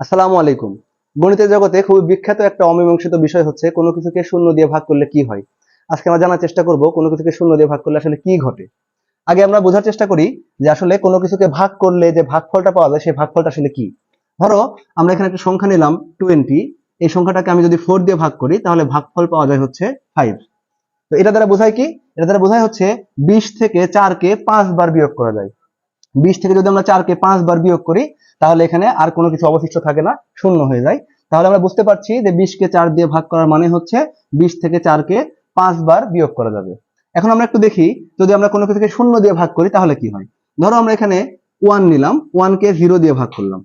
আসসালামু আলাইকুম। গণিতের জগতে খুবই বিখ্যাত একটা অমীমাংসিত বিষয় হচ্ছে, কোনো কিছুকে শূন্য দিয়ে ভাগ করলে কি হয়? আজকে আমরা জানার চেষ্টা করব, কোনো কিছুকে শূন্য দিয়ে ভাগ করলে আসলে কি ঘটে? আগে আমরা বোঝার চেষ্টা করি যে আসলে কোনো কিছুকে ভাগ করলে যে ভাগফলটা পাওয়া যায়, সেই ভাগফলটা আসলে কি? ধরো, আমরা এখানে একটা সংখ্যা নিলাম টোয়েন্টি এই সংখ্যাটাকে আমি যদি ফোর দিয়ে ভাগ করি, তাহলে ভাগফল পাওয়া যায় হচ্ছে ফাইভ তো এটা দ্বারা বোঝায় কি? এটা দ্বারা বোঝায় হচ্ছে বিশ থেকে চারকে পাঁচ বার বিয়োগ করা যায়। বিশ থেকে যদি আমরা চারকে পাঁচ বার বিয়োগ করি, তাহলে এখানে আর কোনো কিছু অবশিষ্ট থাকে না, শূন্য হয়ে যায়। তাহলে আমরা বুঝতে পারছি যে বিশকে চার দিয়ে ভাগ করার মানে হচ্ছে বিশ থেকে চারকে পাঁচ বার বিয়োগ করা যাবে। এখন আমরা একটু দেখি, যদি আমরা কোনো কিছুকে শূন্য দিয়ে ভাগ করি, তাহলে কি হয়? ধরো আমরা এখানে ওয়ান নিলাম ওয়ানকে জিরো দিয়ে ভাগ করলাম।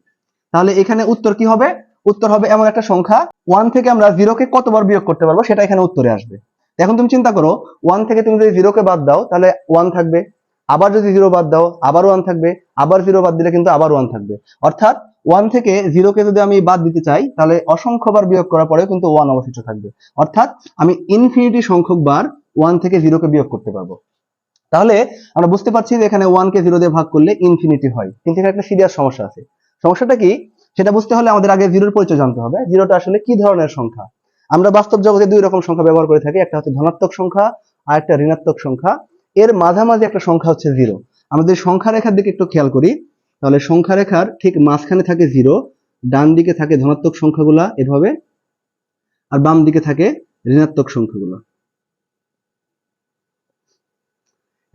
তাহলে এখানে উত্তর কি হবে? উত্তর হবে এমন একটা সংখ্যা ওয়ান থেকে আমরা জিরোকে কতবার বিয়োগ করতে পারব? সেটা এখানে উত্তরে আসবে। এখন তুমি চিন্তা করো ওয়ান থেকে তুমি যদি জিরোকে বাদ দাও, তাহলে ওয়ান থাকবে। আবার যদি জিরো বাদ দাও, আবার ওয়ান থাকবে, আবার জিরো বাদ দিলে কিন্তু আবার ওয়ান থাকবে। অর্থাৎ ওয়ান থেকে জিরোকে যদি আমি বাদ দিতে চাই, তাহলে অসংখ্যবার বিয়োগ করার পরেও কিন্তু ওয়ান অবশিষ্ট থাকবে। অর্থাৎ আমি ইনফিনিটি সংখ্যক বার ওয়ান থেকে জিরোকে বিয়োগ করতে পারব। তাহলে আমরা বুঝতে পারছি যে এখানে ওয়ান কে জিরো দিয়ে ভাগ করলে ইনফিনিটি হয়। কিন্তু এখানে একটা সিরিয়াস সমস্যা আছে। সমস্যাটা কি? সেটা বুঝতে হলে আমাদের আগে জিরোর পরিচয় জানতে হবে। জিরোটা আসলে কি ধরনের সংখ্যা? আমরা বাস্তব জগতে দুই রকম সংখ্যা ব্যবহার করে থাকি। একটা হচ্ছে ধনাত্মক সংখ্যা আর একটা ঋণাত্মক সংখ্যা। এর মাঝামাঝি একটা সংখ্যা হচ্ছে জিরো যদি সংখ্যা রেখার দিকে একটু খেয়াল করি, তাহলে সংখ্যা রেখার ঠিক মাঝখানে থাকে জিরো ডান দিকে থাকে ধনাত্মক সংখ্যাগুলা, এভাবে, আর বাম দিকে থাকে ঋণাত্মক সংখ্যাগুলো।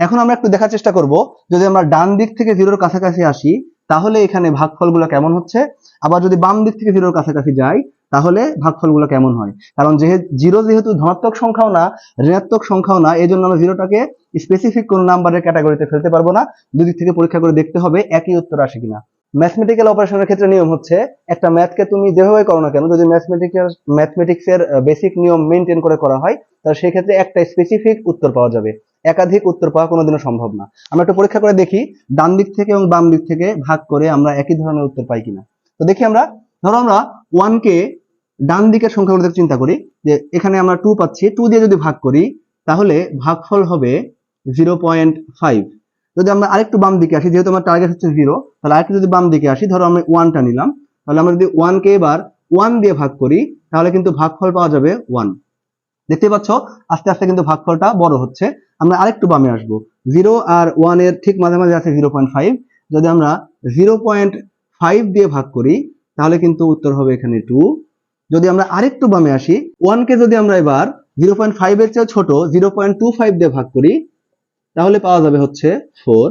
এখন আমরা একটু দেখার চেষ্টা করব, যদি আমরা ডান দিক থেকে জিরোর কাছাকাছি আসি, তাহলে এখানে ভাগফলগুলো কেমন হচ্ছে? আবার যদি বাম দিক থেকে জিরোর কাছাকাছি যাই তাহলে ভাগফলগুলো কেমন হয়? কারণ যেহেতু জিরো যেহেতু ধনাত্মক সংখ্যাও না, ঋণাত্মক সংখ্যাও না এই জন্য আমরা জিরোটাকে স্পেসিফিক কোন নাম্বারের ক্যাটাগরিতে ফেলতে পারব না। দুদিক থেকে পরীক্ষা করে দেখতে হবে একই উত্তর আসে কিনা। ম্যাথমেটিক্যাল অপারেশনের ক্ষেত্রে নিয়ম হচ্ছে, একটা ম্যাথকে তুমি যেভাবে করো না কেন, যদি ম্যাথমেটিক্যাল ম্যাথমেটিক্সের বেসিক নিয়ম মেনটেন করে করা হয়, তাহলে সেই ক্ষেত্রে একটা স্পেসিফিক উত্তর পাওয়া যাবে। একাধিক উত্তর পাওয়া কোনোদিনও সম্ভব না। আমরা একটু পরীক্ষা করে দেখি, ডান দিক থেকে এবং বাম দিক থেকে ভাগ করে আমরা একই ধরনের উত্তর পাই কিনা। তো দেখি আমরা, ধরো আমরা ওয়ান কে ডান দিকের সংখ্যাগুলো চিন্তা করি, যে এখানে আমরা টু পাচ্ছি টু দিয়ে যদি ভাগ করি, তাহলে ভাগফল হবে জিরো পয়েন্ট ফাইভ যদি আমরা আরেকটু বাম দিকে আসি, যেহেতু আমার টার্গেট হচ্ছে জিরো তাহলে আরেকটু যদি বাম দিকে আসি, ধরো আমরা ওয়ানটা নিলাম, তাহলে আমরা যদি ওয়ানকে এবার ওয়ান দিয়ে ভাগ করি, তাহলে কিন্তু ভাগফল পাওয়া যাবে ওয়ান দেখতে পাচ্ছ, আস্তে আস্তে কিন্তু ভাগফলটা বড় হচ্ছে। আমরা আরেকটু বামে আসব জিরো আর ওয়ানের ঠিক মাঝামাঝি আছে জিরো পয়েন্ট ফাইভ যদি আমরা জিরো পয়েন্ট ফাইভ দিয়ে ভাগ করি, তাহলে কিন্তু উত্তর হবে এখানে টু যদি আমরা আরেকটু বামে আসি ওয়ান কে যদি আমরা এবার জিরো পয়েন্ট ফাইভ এর চেয়ে ছোট জিরো পয়েন্ট টু ফাইভ দিয়ে ভাগ করি, তাহলে পাওয়া যাবে হচ্ছে ফোর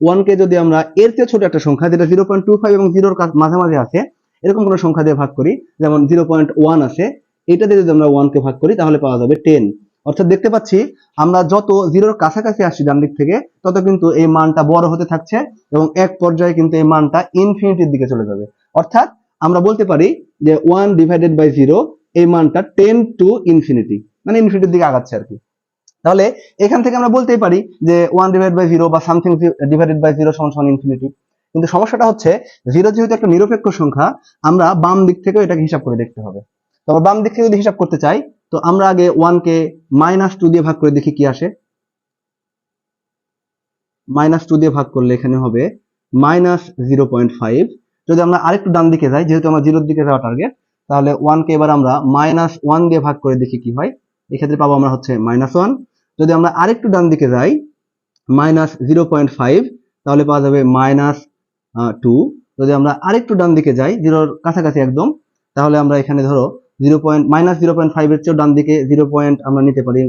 ওয়ান কে যদি আমরা এর চেয়ে ছোট একটা সংখ্যা, যেটা জিরো পয়েন্ট টু ফাইভ এবং জিরোর মাঝামাঝি আছে, এরকম কোনো সংখ্যা দিয়ে ভাগ করি, যেমন জিরো পয়েন্ট ওয়ান আছে এটা দিয়ে যদি আমরা ওয়ান কে ভাগ করি, তাহলে পাওয়া যাবে টেন অর্থাৎ দেখতে পাচ্ছি, আমরা যত জিরোর কাছাকাছি আসছি ডান দিক থেকে, তত কিন্তু এই মানটা বড় হতে থাকছে এবং এক পর্যায়ে কিন্তু এই মানটা ইনফিনিটির দিকে চলে যাবে। অর্থাৎ আমরা বলতে পারি যে ওয়ান ডিভাইডেড বাই জিরো এই মানটা টেন টু ইনফিনিটি মানে ইনফিনিটির দিকে আগাচ্ছে আর কি। তাহলে এখান থেকে আমরা বলতেই পারি যে ওয়ান ডিভাইড বাই জিরো বা সামথিং ডিভাইডেড বাই জিরো সমান সমান ইনফিনিটি কিন্তু সমস্যাটা হচ্ছে জিরো যেহেতু একটা নিরপেক্ষ সংখ্যা, আমরা বাম দিক থেকেও এটাকে হিসাব করে দেখতে হবে। তো আমরা বাম দিক থেকে যদি হিসাব করতে চাই, তো আমরা আগে ওয়ানকে মাইনাস টু দিয়ে ভাগ করে দেখি কি আসে। মাইনাস টু দিয়ে ভাগ করলে এখানে হবে মাইনাস জিরো পয়েন্ট ফাইভ যদি আমরা আরেকটু ডান দিকে যাই, যেহেতু আমার জিরোর দিকে যাওয়া টার্গেট তাহলে ওয়ান কে এবার আমরা মাইনাস ওয়ান দিয়ে ভাগ করে দেখি কি হয়। এক্ষেত্রে পাবো আমরা হচ্ছে মাইনাস ওয়ান যদি আমরা আরেকটু ডান দিকে যাই মাইনাস জিরো পয়েন্ট ফাইভ তাহলে পাওয়া যাবে মাইনাস টু যদি আমরা আরেকটু ডান দিকে যাই, জিরোর কাছাকাছি একদম, তাহলে আমরা এখানে ধরো zero point minus zero point ফাইভের চেয়েও ডান দিকে জিরো পয়েন্ট আমরা নিতে পারি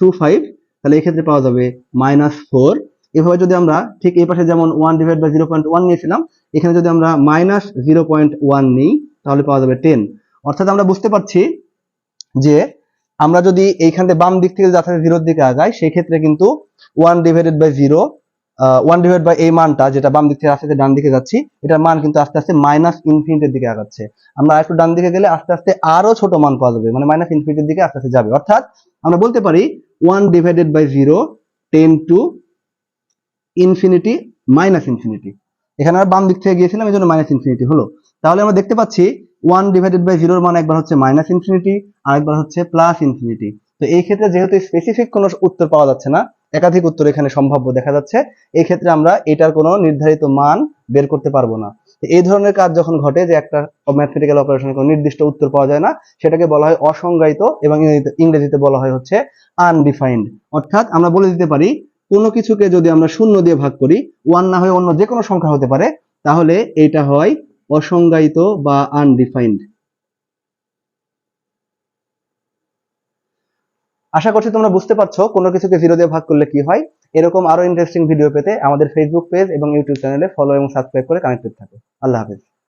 টু ফাইভ তাহলে এক্ষেত্রে পাওয়া যাবে মাইনাস ফোর এভাবে যদি আমরা ঠিক এই পাশে যেমন one divide by zero point one নিয়েছিলাম এখানে যদি আমরা মাইনাস জিরো পয়েন্ট ওয়ান নিই, তাহলে পাওয়া যাবে টেন অর্থাৎ আমরা বুঝতে পারছি যে আমরা যদি এইখান থেকে বাম দিক থেকে যাতে জিরোর দিকে আগাই সেই ক্ষেত্রে কিন্তু one divided by zero one divide by এই মানটা, যেটা বাম দিক থেকে আস্তে আস্তে ডান দিকে যাচ্ছি, এটার মান কিন্তু আস্তে আস্তে মাইনাস ইনফিনিটির দিকে আগাচ্ছে। আমরা একটু ডান দিকে গেলে আস্তে আস্তে আরও ছোট মান পাওয়া যাবে মানে মাইনাস ইনফিনিটির দিকে আস্তে আস্তে যাবে। অর্থাৎ আমরা বলতে পারি one divided by zero tend to infinity minus infinity এখানে আমরা বাম দিক থেকে গিয়েছিলাম, এই জন্য মাইনাস ইনফিনিটি হলো। তাহলে আমরা দেখতে পাচ্ছি ওয়ান ডিভাইডেড বাই জিরোর মান একবার হচ্ছে মাইনাস ইনফিনিটি আর একবার হচ্ছে প্লাস ইনফিনিটি তো এই ক্ষেত্রে যেহেতু স্পেসিফিক কোনো উত্তর পাওয়া যাচ্ছে না, একাধিক উত্তর এখানে সম্ভাব্য দেখা যাচ্ছে, এই ক্ষেত্রে আমরা এটার কোনো নির্ধারিত মান বের করতে পারব না। এই ধরনের কাজ যখন ঘটে যে একটা ম্যাথমেটিক্যাল অপারেশনের কোনো নির্দিষ্ট উত্তর পাওয়া যায় না, সেটাকে বলা হয় অসংজ্ঞায়িত এবং ইংরেজিতে বলা হয় হচ্ছে আনডিফাইন্ড অর্থাৎ আমরা বলে দিতে পারি কোনো কিছুকে যদি আমরা শূন্য দিয়ে ভাগ করি ওয়ান না হয়ে অন্য যে কোনো সংখ্যা হতে পারে, তাহলে এটা হয় অসংজ্ঞায়িত বা আনডিফাইন্ড আশা করছি তোমরা বুঝতে পারছ কোনো কিছুকে জিরো দিয়ে ভাগ করলে কি হয়। এরকম আরও ইন্টারেস্টিং ভিডিও পেতে আমাদের ফেসবুক পেজ এবং ইউটিউব চ্যানেলে ফলো এবং সাবস্ক্রাইব করে কানেক্টেড থাকো। আল্লাহ হাফেজ।